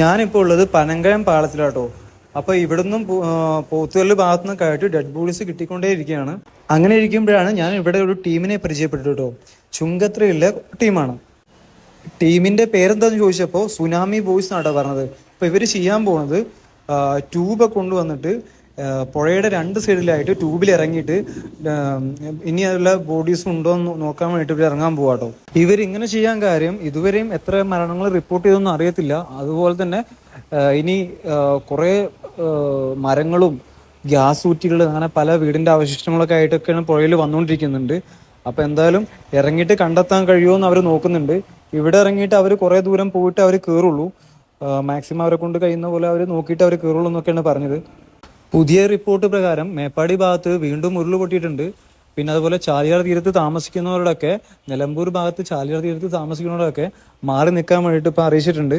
ഞാനിപ്പോൾ ഉള്ളത് പനങ്കയം പാളത്തിലാട്ടോ. അപ്പൊ ഇവിടുന്നും പോത്തുകല്ല് ഭാഗത്തു നിന്നൊക്കെ ആയിട്ട് ഡെഡ് ബോഡീസ് കിട്ടിക്കൊണ്ടേ ഇരിക്കുകയാണ് അങ്ങനെ ഇരിക്കുമ്പോഴാണ് ഞാൻ ഇവിടെ ഒരു ടീമിനെ പരിചയപ്പെട്ടു കേട്ടോ ചുങ്കത്രയിലെ ടീമാണ്. ടീമിന്റെ പേരെന്താന്ന് ചോദിച്ചപ്പോൾ സുനാമി ബോയ്സ് എന്നാട്ടോ പറഞ്ഞത്. അപ്പൊ ഇവർ ചെയ്യാൻ പോണത് ട്യൂബ് കൊണ്ടുവന്നിട്ട് പുഴയുടെ രണ്ട് സൈഡിലായിട്ട് ട്യൂബിൽ ഇറങ്ങിയിട്ട് ഇനി അതിലുള്ള ബോഡീസ് ഉണ്ടോ എന്ന് നോക്കാൻ വേണ്ടിയിട്ട് ഇവർ ഇറങ്ങാൻ പോവാട്ടോ ഇവർ ഇങ്ങനെ ചെയ്യാൻ കാര്യം ഇതുവരെയും എത്ര മരണങ്ങൾ റിപ്പോർട്ട് ചെയ്തൊന്നും അറിയത്തില്ല. അതുപോലെ തന്നെ ഇനി കുറെ മരങ്ങളും ഗ്യാസ് ഊറ്റികൾ അങ്ങനെ പല വീടിന്റെ അവശിഷ്ടങ്ങളൊക്കെ ആയിട്ടൊക്കെയാണ് പുഴയിൽ വന്നുകൊണ്ടിരിക്കുന്നുണ്ട്. അപ്പൊ എന്തായാലും ഇറങ്ങിയിട്ട് കണ്ടെത്താൻ കഴിയുമോ എന്ന് അവർ നോക്കുന്നുണ്ട്. ഇവിടെ ഇറങ്ങിയിട്ട് അവർ കുറെ ദൂരം പോയിട്ട് അവർ കയറുള്ളൂ മാക്സിമം അവരെ കൊണ്ട് കഴിയുന്ന പോലെ അവർ നോക്കിയിട്ട് അവർ കയറുള്ളൂ എന്നൊക്കെയാണ് പറഞ്ഞത്. പുതിയ റിപ്പോർട്ട് പ്രകാരം മേപ്പാടി ഭാഗത്ത് വീണ്ടും ഉരുളുപൊട്ടിയിട്ടുണ്ട് പിന്നെ അതുപോലെ ചാലിയാർ തീരത്ത് താമസിക്കുന്നവരോടൊക്കെ നിലമ്പൂർ ഭാഗത്ത് ചാലിയാർ തീരത്ത് താമസിക്കുന്നവരോടൊക്കെ മാറി നിൽക്കാൻ വേണ്ടിയിട്ട് ഇപ്പോൾ അറിയിച്ചിട്ടുണ്ട്.